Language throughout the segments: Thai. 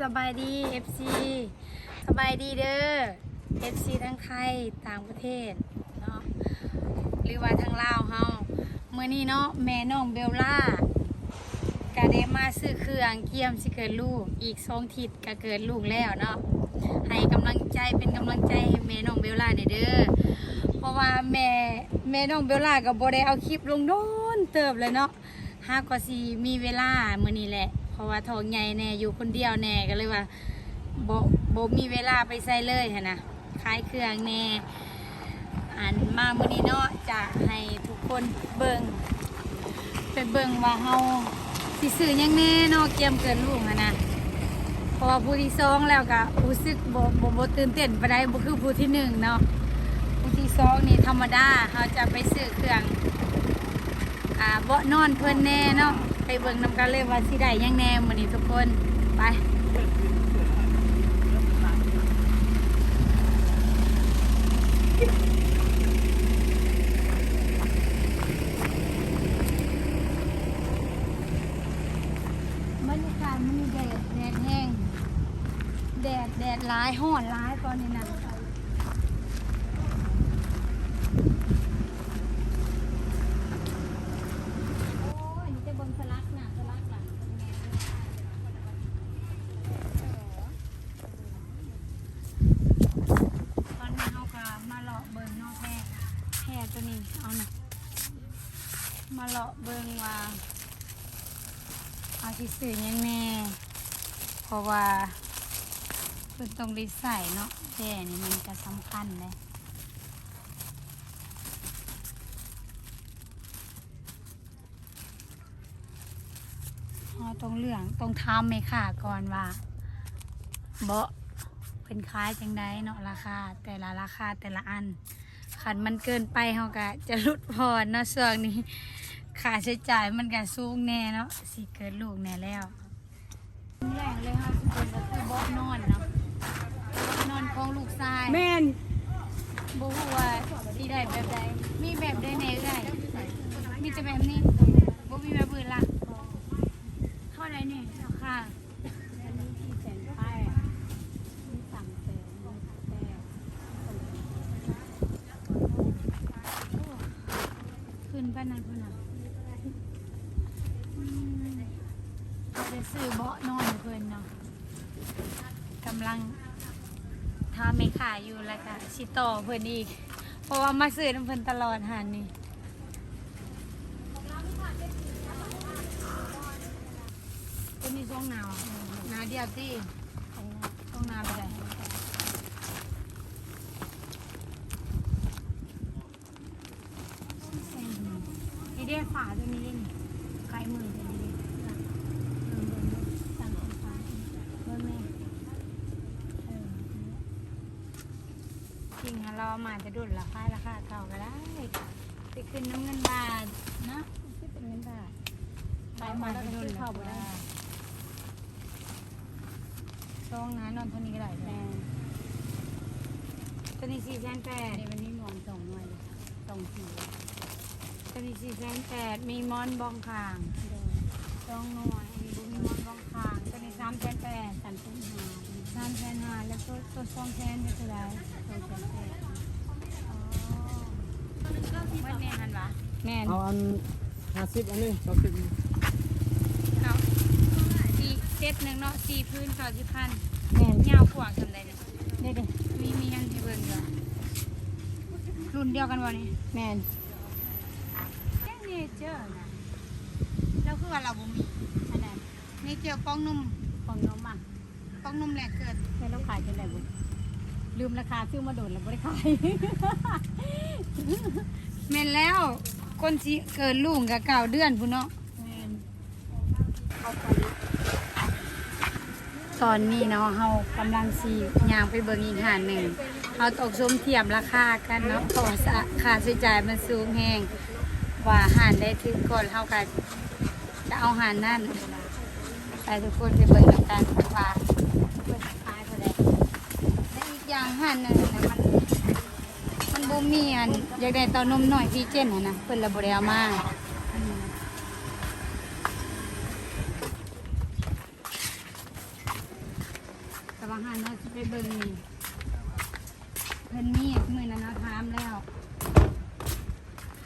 สบายดี FC สบายดีเด้อ FC ทั้งไทยต่างประเทศเนาะหรือว่าทั้งลาวเฮาเมื่อนี้เนาะแม่น้องเบลล่ากะได้มาซื้อเครื่องเกียมสิเกิดลูกอีกสองทิศก็เกิดลูกแล้วเนาะให้กำลังใจเป็นกำลังใจให้แม่น้องเบลล่าหน่ยเด้อเพราะว่าแม่แม่น้องเบลล่าก็บ่ได้เอาคลิปลงโดนเติบเลยเนาะหากว่าสิมีเวลาเมื้อนี้แหละ ราะว่าท้องใหญ่แน่อยู่คนเดียวแน่ก็เลยว่าบ่บ่มีเวลาไปใส่เลยหั่นนะขายเครื่องแน่อันมามื้อนี้เนาะจะให้ทุกคนเบิ่งไปเบิ่งว่าเฮาสิซื้อยังแน่เนาะเกียมเกินลูกหั่นะพราะว่าผู้ที่สองแล้วก็รู้สึกบ่บ่บ่ตื่นเต้นไปานใดบ่คือผู้ที่หนึ่งเนาะผู้ที่สองนี่ธรรมดาเฮาจะไปซื้อเครื่องอ่าเบาะนอนเพิ่อนแน่เนาะ ไปเบิ่งนำกันเลยว่าสิได้หยังแน่มื้อนี้ทุกคนไปบรรยากาศมันนี่แดดแดดแห้งแดดแดดร้ายห้อนร้ายตอนนี้นะโอ้ยนี่จะเบิ่งสลักน่ะสลักน่ะเป็นไงตอนนี้เฮาก็มาเลาะเบิ่งเนอกแพร่แพร่ตัวนี้เอาน่ะ มาเลาะเบิงว่าเอาสิซื้อยังแน่เพราะว่าเพิ่นต้องได้ใส่เนาะแพร่นี่มันก็สำคัญเลยเรงเรื่องต้องทำไหมค่ะก่อนว่าเบาะเป็นคล้ายจังไดเนาะราคา แต่ละราคาแต่ละอันขันมันเกินไปเขาก็จะลดพรเนาะส่วนนี้ ค่าใช้จ่ายมันก็สูงแน่เนาะสิเกิดลูกแน่แล้วแรกเลยค่ะทุกคนก็คือเบาะนอนเนาะเบาะนอนของลูกชายแม่นบ่ฮู้ว่าสิได้แบบใดมีแบบใดแหน่ได้มีแต่แบบนี้บ่มีแบบอื่นล่ะเท่าไหร่นี่ราคาอันนี้ที่แสนไปมีสั่งแสนแต่ขึ้นปานนั้นพุ่นน่ะอืมเราจะ ซื้อเบาะนอนให้เพิ่นเนาะกำลังทาไม่ขายอยู่แล้วก็สิต่อเพิ่นอีก เพราะว่ามาซื้อน้ำเพิ่นตลอดหันนี่ก็มีช่วงหนาวหนาวเดียวที่ช่วงหนาวไปเลยนี่เรียฝาตัวนี้นี่ใครมือตัวนี้ดิเบิ่งเบิ่งเบิ่งสั่งเป็นฝาเบิ่งแม่เออ จริงอะเราเอามาจะดุดราคาราคาเก่าก็ได้ไปขึ้นน้ำเงินบาทเนอะขึ้นเป็นเงินบาทขายมาจะดุดราคาช่องนั้นนอนเท่านี้ก็ได้แม่ตัวนี้สี่แสนแปดในวันนี้มองสองหน่วยเลยสองสีตัวนี้สี่แสนแปดมีมอนบองคางโดยสองหน่วยมีบุมีมอนบองคางตัวนี้สามแสนแปดสันตุ้งหาสามแสนห้าแล้วก็ตัวสองแสนเป็นเท่าไหร่ สองแสนแปดอ๋อวัดแน่หันวะแม่นเอาอันห้าสิบอันนี้สองสิบเอาสี่เจ็ดหนึ่งเนาะสี่พื้นเก้าสิบพันแม่นยาวกว่ากันเลยเนี่ยเด็ดมีมียังที่เบิ่งอยู่รุ่นเดียวกันวะนี่แม่นแค่เนเจอร์นะแล้วคือว่าเราบ่มีอันนั้นเนเจอร์ป้องนุ่มของน้องมาป้องนุ่มแหลกเกิดแม่ต้องขายจังไดบุ ลืมราคาซื้อมาโดนแล้วไม่ได้ขายแม่นแล้ว คนสิเกิดลูกกับเก่าเดือนพุ่นเนาะแม่นตอนนี้เนาะเฮากำลังสิย่างไปเบิ่งอีกหาดหนึ่งเฮาตกชมเทียมราคากันเนาะเพราะว่าสะค่าใช้จ่ายมันสูงแฮงว่าหารได้ถึงก่อนเฮาก็จะเอาหารนั่นไปทุกคนไปเบิ่งนำกันว่าเพิ่นขายเท่าใดและ อาหารนึงน่ะมัน มันบ่มีอันอยากได้เต้านมหน่อยพี่เจนหั่นนะเพิ่นละบ่ได้เอามาว่าหันเราจะไปเบิ่งนี่เพิ่นมีมือนั้นเราถามแล้ว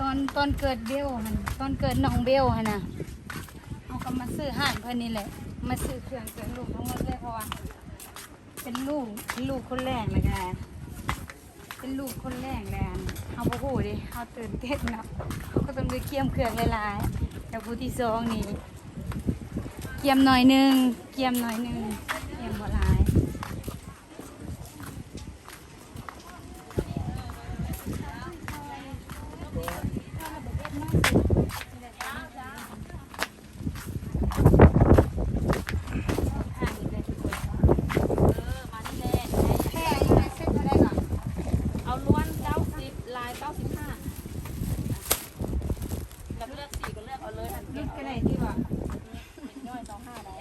ตอนตอนเกิดเบลหันตอนเกิดน้องเบลหันน่ะเอาก็มาซื้อห่านเพิ่นนี่แหละ มาซื้อเครื่องเสริมลูกทั้งหมดเลยเพราะว่า เป็นลูกเป็นลูกคนแรกเลยกันเป็นลูกคนแรกแลยอันเอาโอ้โหดิเอาตื่นเต้นเนาะเขาก็ต้องไปเกี่ยมเครื่องหลายๆแต่ผู้ที่สองนี่เกี่ยมหน่อยหนึงเกี่ยมหน่อยหนึงเกี่ยมบ่หลาย แค่ยังไงเส้นเท่าไรก่อน เอาล้วนเก้าสิบลายเก้าสิบห้าจะเลือกสีก็เลือกเอาเลยอัน นิดก็ได้ที่ว่า น้อยสองห้าไหน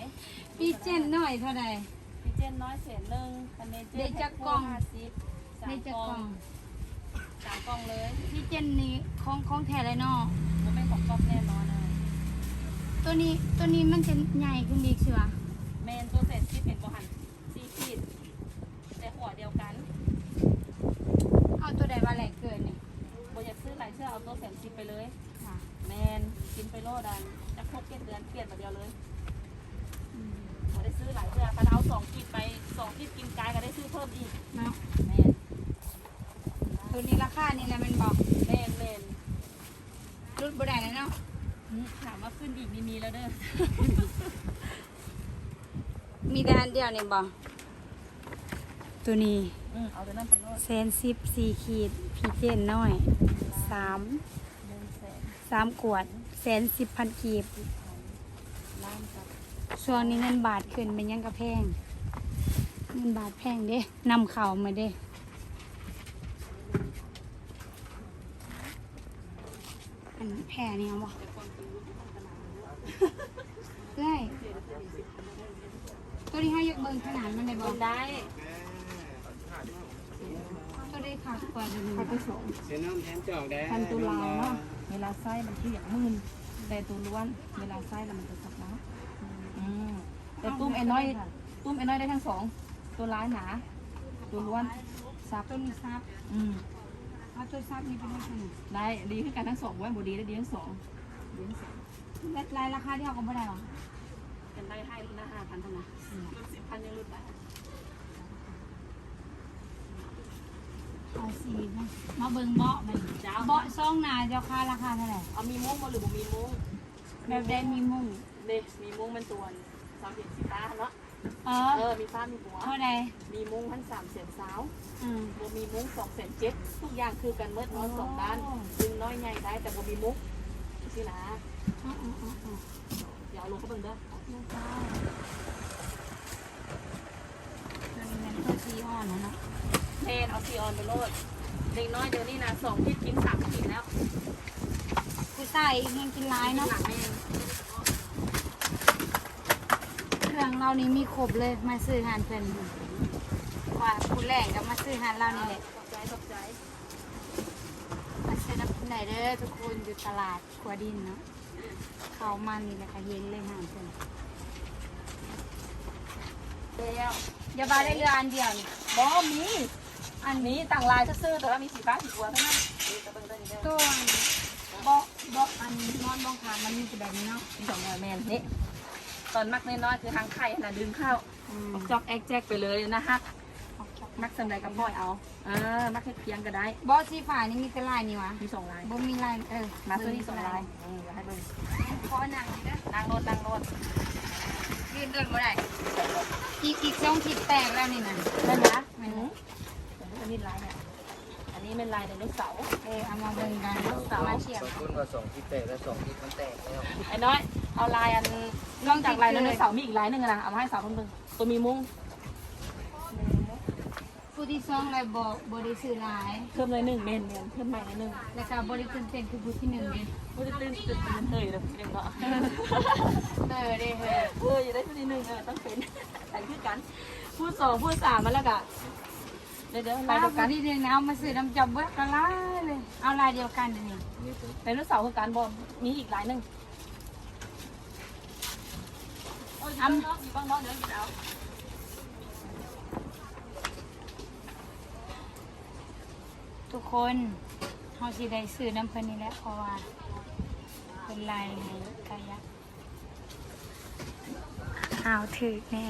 ปีเจนหน่อยเท่าไร พี่เจนน้อยเศษหนึ่งคะแนนเจ ได้ น จักกล่อง ห้าสิบสา ในมจะกกล่ล่อองงสามกล่องเลยพี่เจนนี่ของของแท้เลยเนาะมันเป็นของกล่องแน่นอนนะตัวนี้ตัวนี้มันจะใหญ่ขึ้นอีกใช่ปะเมนตัวเศษที่เป็นกหันซีขีดแต่หัวเดียวกัน เอาตัวใดมาแหลกเกินนี่บอยากซื้อหลายเชื่อเอาตัวเศษสิบไปเลยค่ะแมนกินไปโลดันจะครบเจ็ดเดือนเปลี่ยนมาเดียวเลยอืมเราได้ซื้อหลายเชื่อกันเอาสองขีดไปสองขีดกินกายก็ได้ซื้อเพิ่มอีกเนาะแมน ตัวนี้ราคานี่แหละมันบอกแมนแมนรุดบ่ได้แล้วเนาะถามว่าขึ้นอีกนี่มีแล้วเด้อ มีแต่อันเดียวนี่บอกตัวนี้อืมเอาตัวนั้นไปโลดแสนสิบสี่ขีดพี่เจนน้อยสามหนึ่งแสนสามขวดแสนสิบพันกีบล้านกับช่วงนี้เงินบาทขึ้นเป็นยังกระแพง เงินบาทแพงเด้นำเข่าวมาเด้ อันแพร่นี่เอาบ่ได้ตัวนี้ให้ยกเบิ่งขนาดมันได้บ่เบิ่งได้ตัวได้ขาดกว่าเดิมพันไปสองเส้นน้ำแทนจอกแดงพันตัวลาวเนาะเวลาไส้มันคืออย่างมื่นแต่ตัวล้วนเวลาไส้แล้วมันจะสับนะอืมแต่ตุ้มไอ้น้อย ตุ้มไอ้น้อยได้ทั้งสองตัวร้ายหนา ตัวล้วนซับตัวนี้ซับอืมเอาตัวซับนี่เป็นยังไงได้ดีขึ้นกันทั้งสองไว้บดีได้ดีทั้งสองดีทั้งสองและรายราคาที่เอาก็บ่ได้หรอเป็นได้ให้รุ่นละห้าพันเท่านั้นรุ่นสิบพันยังรุ่นไหนเอาสีนะมาเบิ่งเบาะมันจ้าเบาะซองหนาเจ้าค่าราคาเท่าไหร่เอามีมุ้งมาหรือบ่มีมุ้งแบบได้มีมุ้งเด็มีมุ้งเป็นตัวสามเสียนสีฟ้าเนาะ เอเอออมีฟ้ามีหัว เท่าไหร่มีมุ้งพันสามเสียนสาวอืมบ่มีมุ้งสองเสียนเจ็ดทุกอย่างคือกันเมื่อนอนสองด้านดึงน้อยใหญ่ได้แต่บ่มีมุ้งสินะอ๋ออ๋ออ๋ออ๋อเดี๋ยวเอาลงเข้าเบิ่งเด้อตัวนี้มันตัวสีอ่อนนะเนาะเทนเอาซีออนไปโลดเด็กน้อยเดี๋ยวนี้นะสองทิศกินสามทิศแล้วผู้ใส่ยังกินร้ายเนาะหลังแม่เครื่อ งเรานี่มีครบเลยมาซื้อหานเพิ่นว่าผู้แรกก็มาซื้อหานเรานี่แหละตกใจตกใจมาซื้อน้ำไหนเด้อทุกคนอยู่ตลาดขัวดินเนาะเขามันนี่แหละค่ะเย็นเลยหานเพิ่นแล้วอย่าบาได้เรืออันเดียวนี่บ่มีอันนี้ต่างลายซื่อๆแต่ว่ามีสีฟ้าสีบัวเท่านั้นนี่จะเบิ่งตัวนี้เด้อตัวเบาะเบาะอันนอนบองขามันมีแต่แบบนี้เนาะมีสองหน่วยแมนนี่ ตอนมักน้อยๆคือทางไข่นะดึงเข้าอืมออกจอกแอกแจกไปเลยนะฮักออกจากมักสำใดกับพ่อยเอาเออมักเฮ็ดเพียงก็ได้เบาะสีฟ้านี่มีแต่ลายนี่หวะมีสองลายบ่มีลายเออมาตัวนี้สองลายอืมเดี๋ยวให้เบิ่งขอหนังนี่นะนางโนดนางโนดยืนเดินบ่ได้อีกอีกสองขีดแตกแล้วนี่นะได้ไหมอืมอันนี้ลายเนี่ยอันนี้เป็นลายไดโนเสาร์เออเอามาเบิ่งกันสาว มาเชียร์บางคนว่าสองที่แตกแล้วสองที่มันแตกแล้วไอ้น้อย เอาลายอันนอกจากลายไดโนเสาร์มีอีกลายหนึ่งอะนะ เอามาให้สาวเพิ่งเบิ่งตัวมีมุ้งผู้ที่สองเลยบ่บ่ได้ซื้อหลาย เพิ่มเลยหนึ่งเมนเมนเพิ่มใหม่เลยหนึ่งแล้วก็บ่ได้ตื่นเต้นคือผู้ที่หนึ่งนี่มันจะตื่นตื่นตื่นเฮ้ยเลยพี่เด็กเนาะเออเด้เฮ้ยเอออย่าได้ผู้ที่หนึ่งเออต้องเป็นแต่งคือกัน ผู้สองผู้สามมาแล้วกะ เดี๋ยวเดี๋ยวลายเดียวกันนี่เดียวนะเอามาซื้อน้ำจับเบิร์กระลาเลย เอาลายเดียวกันเดี๋ยวนี้ไดโนเสาร์คือการบอมมีอีกลายหนึ่งอัทุกคนเขาสีได้ซื้อน้ำเพลินนี่แหละเพราะว่าเป็นลายกายัเอาถือแน่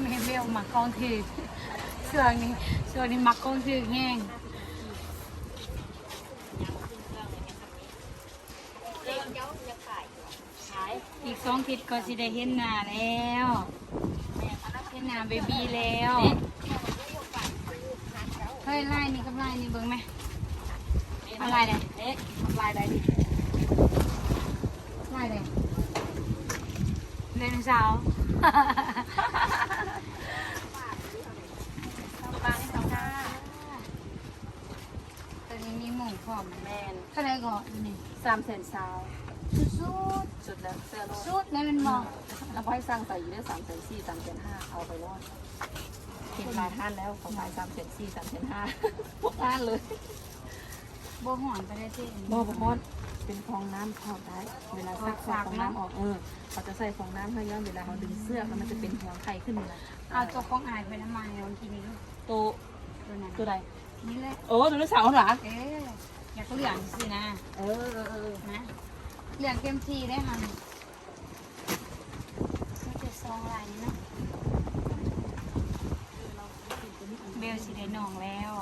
แม่เบลมากองถือ ส่วนนี้ส่วนนี้มักกองถือแห้งอีกสองทิศก็สิได้เห็นหน้าแล้วเห็นหน้าเบบี้แล้วเฮ้ยลายนี่กับลายนี่เบิ่งไหมเอาลายไหนเอ๊ะทำลายได้ดิลายไหนไดโนเสาร์ ปลาที่สองห้า ตัวนี้มีหมู พร้อมแมนเท่าไหรก่อนนี่สามแสนสาวสุดสุดแล้วเสื้อโลสุดนั่นมันมองแล้วพอให้สร้างใส่อยู่ได้สามแสนสี่สามแสนห้าเอาไปรอดเห็นหลายท่านแล้วของขายสามแสนสี่สามแสนห้าพวกท่านเลยโบหอนไปได้ที่บ่บ่พอดเป็นฟองน้ำเข้าได้เวลาซักฟองน้ำออกเออเขาจะใส่ฟองน้ำให้ย้อนเวลาเขาดึงเสื้อแล้วมันจะเป็นหัวไข่ขึ้นมาเอาตัวของอายไปน้ำมันในวันทีนี้ตัวตัวนั้นตัวใด นี่แหละโอ้ตัวนี้สาวเหรอเอ๊ะอยากเหลืองสินะเออเออเออนะเหลืองเต็มทีได้มันก็จะซองลายนี้เนาะเบลสิได้น้องแล้ว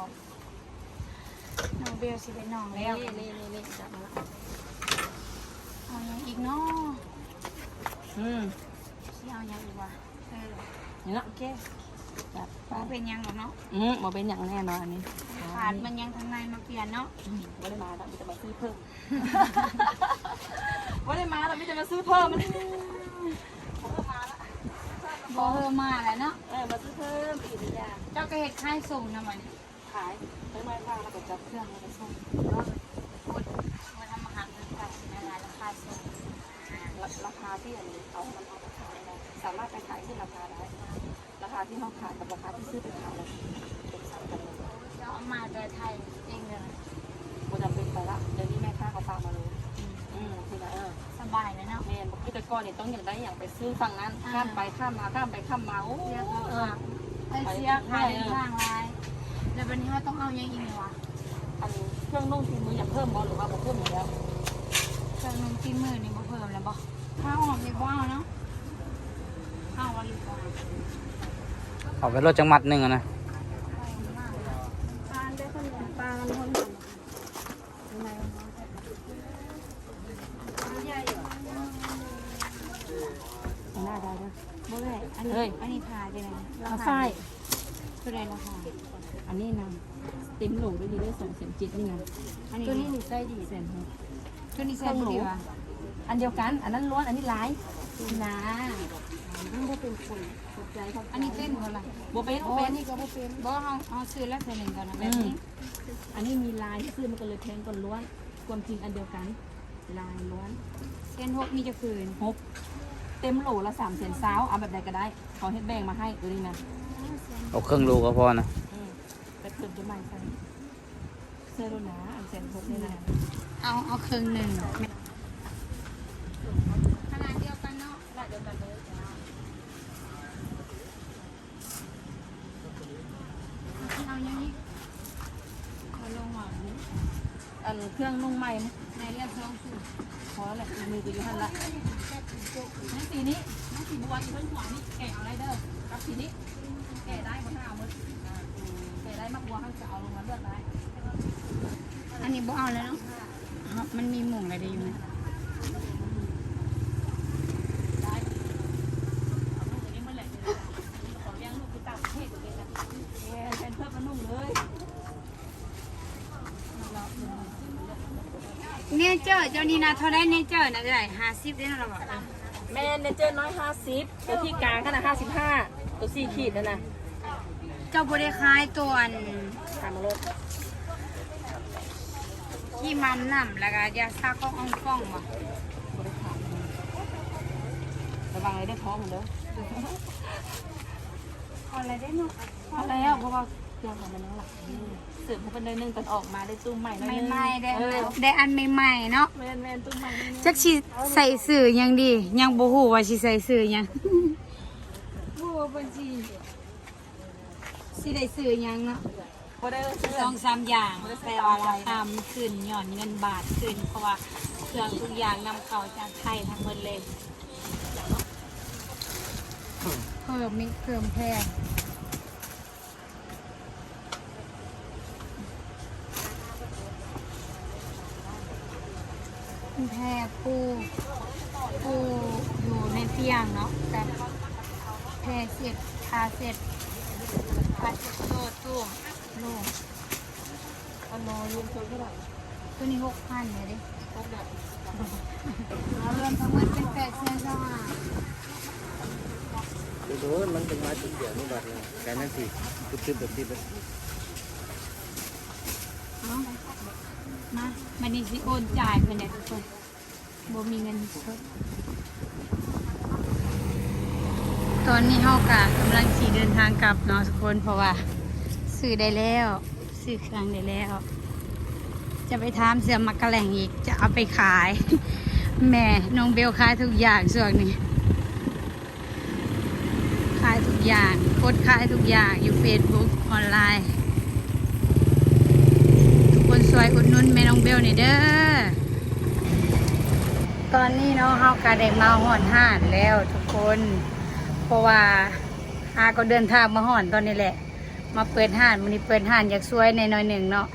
น้องเบลสิได้น้องนี่แล้วนี่นี่นี่จับมาละเอาอย่างอีกเนาะอืมสิเอาอย่างอีกวะเออนี่เนาะโอเคจั บไปบ่เป็นหยังหรอกเนาะอืมบ่เป็นอย่างแน่นอนอันนี้ขาดมันยังทางในมาเปลี่ยนเนาะอืมบ่ได้มาแล้วมีแต่มาซื้อเพิ่มบ่ได้มาแล้วมีแต่มาซื้อเพิ่มมันบ่เฮอมาแล้วเนาะเออมาซื้อเพิ่มอีกนิดอย่างเจ้าก็เฮ็ดค่ายส่งนะมันขายทั้งไม้ผ้าแล้วก็จับเครื่องแล้วก็ส่งพูดมาทำอาหารเป็นค่ายสินะราคาส่งราคาที่อันนี้เอามันเอาไปขายได้สามารถไปาคาที่เขาขายกับราคาที่ซื้อไปขายเลยเป็นสามกันเลยเจ้าเอามาแต่ไทยเองเลยบ่จำเป็นไปละเดี๋ยวนี้แม่ค้าเขาฝากมาเลยอืมคือละเออสบายเลยเนาะแม่บอกพี่แต่ก่อนเนี่ยต้องอย่างได้อย่างไปซื้อฝั่งนั้นข้ามไปข้ามมาข้ามไปข้ามมาโอ้เสียเอค่าอไอเสียค่าเดินทางหลายแล้ววันนี้เราต้องเอายังอีกไหมวะอันเครื่องนุ่งทีมืออยากเพิ่มบอหรือว่าบ่เพิ่มอยู่แล้วเครื่องนุ่งตีนมือนี่บ่เพิ่มแล้วบ่ข้าวหอมดีกว่าเนาะข้าววันดีกว่า เอาไปรถจังหมัดหนึ่งอะนะปานได้คนปานคนหน้าได้ด้วยบ่ได้อันนี้เฮ้ยอันนี้ผ่าจังได๋เอาฝ้ายคือได้ราคาอันนี้นะเต็มโหลด้วยดีได้สองแสนจิตนี่นะอันนี้ตัวนี้นี่ไส้ดีแสนหกตัวนี้ใส่ดีวะอันเดียวกัน อันนั้นล้วนอันนี้ลาย นะมันบ่เป็นคนสนใจเขาอันนี้เป็นบ่ล่ะบ่เป็นโอ้บ่เป็นนี่ก็บ่เป็นบ่เฮาเฮาซื้อแล้วเทื่อหนึงก่อนนะแบอืบมนี้อันนี้มีลายที่ซื้อมันก็เลยแพงกว่าล้วนความจริงอันเดียวกัน ลายล้วนเส้นหกนี่จะคืนหกเต็มโหลละสามแสนสาวเอาแบบใดก็ได้เขาเฮ็ดแบ่งมาให้ตัวนี้นะเอาเครื่องรูก็พอนะอืมแต่เพิ่มจะใหม่ใส่เสื้อโลหนาอันแสนหกนี่นะเอาเอาครึ่งหนึ่งขนาดเดียวกันเนาะ ลา ยเดียวกันเลยจ้าเอาอย่างนี้เอาลงหวานอันเครื่องนุ่งใหม่มั้ยในเรื่องสองสูตรพอแหละมือก็อยู่หันละนั่นสีนี้นั่นสีบัวอยู่บนหัวนี่แกะเอาไรเด้อกับสีนี้แกะได้บนหน้าเอามืออ่าแกะได้มากบัวเขาจะเอาลงมาเลือกได้อันนี้บ่เอาแล้วเนาะมันมีหม่งอะไรได้อยู่ไหม ได้เอาลูกตัวนี้มาแหละเลยขอเลี้ยงลูกคือต่างประเทศตัวนี้นะแกะเป็นเพื่อนมานุ่งเลย เนเจอร์เจ้านี่นะเท่าไรเนเจอร์นะเท่าไหร่ห้าสิบได้นะเราบอกแม่เนเจอร์น้อยห้าสิบตัวที่กลางขนาดห้าสิบห้าตัวสี่ขีดนั่นนะเจ้าบริคล้ายตัวอันถามมาเลยที่มัมน้ำแล้วก็ยาซาก็อ่องฟ้องบ่บริขารระวังเลยได้ท้องเหมือนเดิมพออะไรได้เนาะพอแล้วเพราะว่า เครื่องของมันนั่งหลักเสริมเขาเป็นเดินหนึ่งตอนออกมาได้ตุ้มใหม่หน่อยนึงใหม่ๆได้เออได้อันใหม่ๆเนาะแมนแมนตุ้มใหม่นิดนึงจักสิใส่สื่อหยังดี ยังบ่ฮู้ว่าสิใส่สื่อหยังบ่ว่าเพิ่นสิสิได้สื่อหยังเนาะ บ่ได้เสื้อ สองสามอย่างแต่ว่าราคามันขึ้นหย่อนเงินบาทขึ้น เพราะว่าเครื่องทุกอย่างนำเข้าจากไทยทั้งหมดเลย เพิ่มมีเพิ่มแพง แพรปูปูอยู่ในเตียงเนาะแต่แพรเสร็จคาเสร็จคาเสร็จโซ่ตู้ลูกอันนอรวมตัวเท่าไหร่ตัวนี้หกพันเลยดิครบแล้วเอารวมทั้งหมดเป็นแปดแสนสองห้าดูมันเป็นไม้จุดเดียวนี่บัดเลยแต่นั่นสิจุดจุดแบบที่แบบเอา มามันนี่สิโอนจ่ายเพื่อนเนี่ยทุกคนบ่มีเงินสดตอนนี้เฮากะกำลังขี่เดินทางกลับเนาะทุกคนเพราะว่าซื้อได้แล้วซื้อเครื่องได้แล้ว จะไปทามเสือมักกะแหล่งอีกจะเอาไปขาย แม่น้องเบลขายทุกอย่างส่วนนี้ขายทุกอย่างโพสต์ขายทุกอย่างอยู่เฟซบุ๊กออนไลน์ วยอุดหนุนแม่น้องเบลนี่เด้อ ตอนนี้เนาะเฮากะได้มาห่อนห้านแล้วทุกคน เพราะว่าอาก็เดินทางมาห่อนตอนนี้แหละ มาเปิดห้านมันนี้เปิดห้านอยากสวยในน้อยหนึ่งเนาะ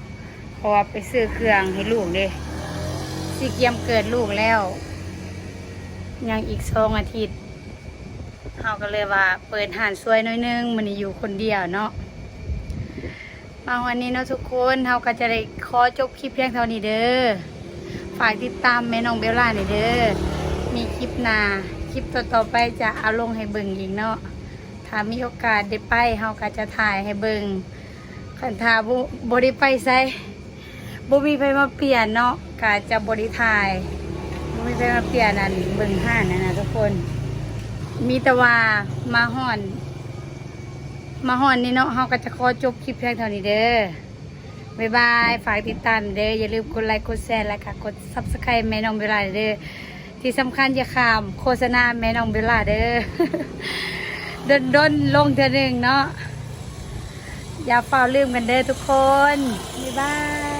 เพราะว่าไปซื้อเครื่องให้ลูกเด้สิเกียมเกิดลูกแล้ว ยังอีกสองอาทิตย์เขาก็เลยว่าเปิดหานสวยน้อยหนึ่งมันนี้อยู่คนเดียวเนาะ มาวันนี้เนาะทุกคนเขาก็จะได้ขอจบคลิปเพียงเท่านี้เด้อ ฝากติดตามแม่น้องเบลล่าหน่อยเด้อ มีคลิปหน้าคลิปต่อๆไปจะเอาลงให้เบิ่งอีกเนาะ ถ้ามีโอกาสได้ไปเขาก็จะถ่ายให้เบิ่งคันถ้าบ่บ่ได้ไปไสบ่มีไปมาเปลี่ยนเนาะก็จะบ่ได้ถ่ายบ่มีไปมาเปลี่ยนอันเบิ่งห้านนั่นนะทุกคน มีแต่ว่ามาห่อน มาห่อนนี่เนาะเราก็จะขอจบคลิปเพียงเท่านี้เด้อบ๊ายบายฝากติดตามเด้ออย่าลืมกดไลค์กดแชร์และค่ะกดซับสไครต์แม่น้องเบลล่าเด้อที่สำคัญอย่าขามโฆษณาแม่น้องเบลล่าเด้อดนดนลงเธอหนึ่งเนาะอย่าเฝ้าลืมกันเด้อทุกคนบ๊ายบาย